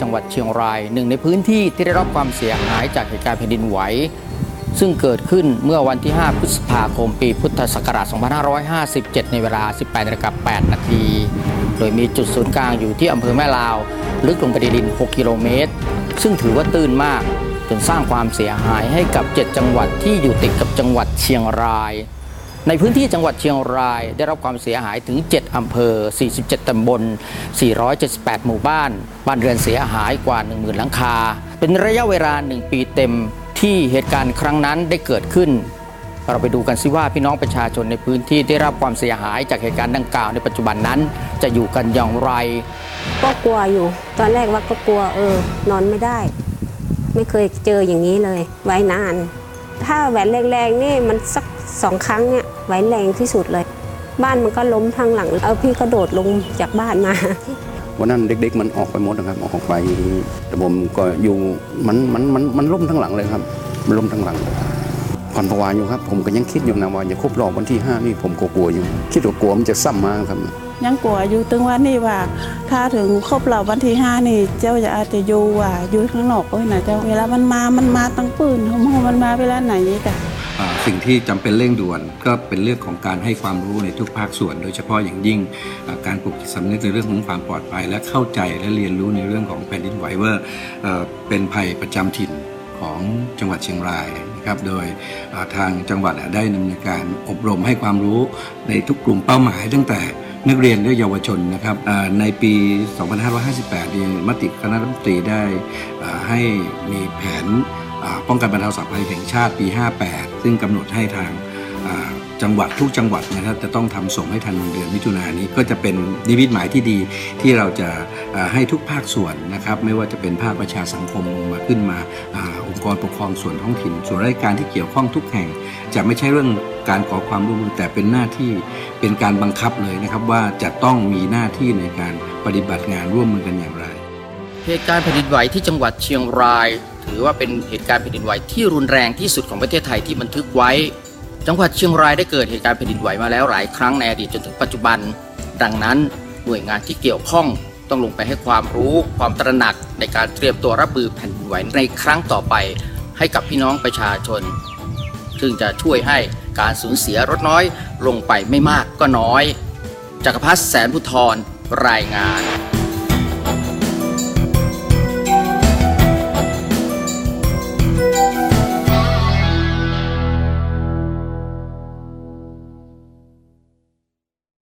จังหวัดเชียงราย หนึ่งในพื้นที่ที่ได้รับความเสียหายจากเหตุการณ์แผ่นดินไหว ซึ่งเกิดขึ้นเมื่อวันที่ 5 พฤษภาคม ปีพุทธศักราช 2557 ในเวลา 18นาฬิกา8นาที โดยมีจุดศูนย์กลางอยู่ที่อำเภอแม่ลาว ลึกลงไปในดิน 6 กิโลเมตร ซึ่งถือว่าตื้นมาก จนสร้างความเสียหายให้กับ 7 จังหวัดที่อยู่ติดกับจังหวัดเชียงราย ในพื้นที่จังหวัดเชียงรายได้รับความเสียหายถึง 7 อำเภอ 47 ตำบล 478 หมู่บ้าน บ้านเรือนเสียหายกว่า 10,000 หลังคา เป็นระยะเวลา 1 ปีเต็มที่เหตุการณ์ครั้งนั้นได้เกิดขึ้น เราไปดูกันซิว่าพี่น้องประชาชนในพื้นที่ได้รับความเสียหายจากเหตุการณ์ดังกล่าวในปัจจุบันนั้นจะอยู่กันอย่างไร ก็กลัวอยู่ ตอนแรกว่าก็กลัวเออ นอนไม่ได้ ไม่เคยเจออย่างนี้เลย ไว้นาน ถ้าแหวนแรงๆนี่มันสักสองครั้งเนี่ยไว้แรงที่สุดเลย บ้านมันก็ล้มทางหลัง เอาพี่กระโดดลงจากบ้านมาวันนั้นเด็ก ๆ มันออกไปหมดนะครับ ออกไปแต่ผมก็อยู่มันมันมันมันล่มทั้งหลังเลยครับ มันล่มทั้งหลังผ่อนผวาอยู่ครับ ผมก็ยังคิดอยู่นะว่าจะครบรอบวันที่ห้านี่ผมก็กลัวอยู่ คิดว่ากลัวมันจะซ้ำมาครับ ยังกลัวอยู่ตึงวันนี้ว่า ถ้าถึงครบเรอบวันที่ห้านี่ เจ้าจะอาจจะอยู่ว่าอยู่ข้างนอกก็นะเจ้าเวลามันมามันมาตั้งปืนหอมๆมันมาเวลาไหนจ้ะอ่สิ่งที่จำเป็นเร่งด่วนก็เป็นเรื่องของการให้ความรู้ในทุกภาคส่วน โดยเฉพาะอย่างยิ่งการปลุกจิตสำนึกในเรื่องของความปลอดภัย และเข้าใจและเรียนรู้ในเรื่องของแผ่นดินไหวว่าเป็นภัยประจำถิ่นของจังหวัดเชียงรายนะครับโดยทางจังหวัดได้ดำเนินการอบรมให้ความรู้ในทุกกลุ่มเป้าหมายตั้งแต่ นักเรียนและเยาวชนนะครับในปี 2558ีมติคณะรัฐมนตรีได้ให้มีแผนป้องกันบรรเทาสาธารณภัยแห่งชาติปี 58 ซึ่งกำหนดให้ทางจังหวัดทุกจังหวัดนะครับจะต้องทำส่งให้ทันเดือนมิถุนายนนี้ก็จะเป็นนิมิตหมายที่ดีที่เราจะให้ทุกภาคส่วนนะครับ ไม่ว่าจะเป็นภาคประชาสังคมลงมาขึ้นมาา องค์กรปกครองส่วนท้องถิ่น ส่วนราชการที่เกี่ยวข้องทุกแห่ง จะไม่ใช่เรื่องการขอความร่วมมือแต่เป็นหน้าที่เป็นการบังคับเลยนะครับว่าจะต้องมีหน้าที่ในการปฏิบัติงานร่วมมือกันอย่างไร เหตุการณ์แผ่นดินไหวที่จังหวัดเชียงราย ถือว่าเป็นเหตุการณ์แผ่นดินไหวที่รุนแรงที่สุดของประเทศไทยที่บันทึกไว้ จังหวัดเชียงรายได้เกิดเหตุการณ์แผ่นดินไหวมาแล้วหลายครั้งในอดีตจนถึงปัจจุบัน ดังนั้นหน่วยงานที่เกี่ยวข้อง ต้องลงไปให้ความรู้ความตระหนักในการเตรียมตัวรับมือแผ่นดินไหวในครั้งต่อไป ให้กับพี่น้องประชาชน ซึ่งจะช่วยให้การสูญเสียลดน้อยลงไปไม่มากก็น้อยจักรพัฒแสนพุทธรรายงาน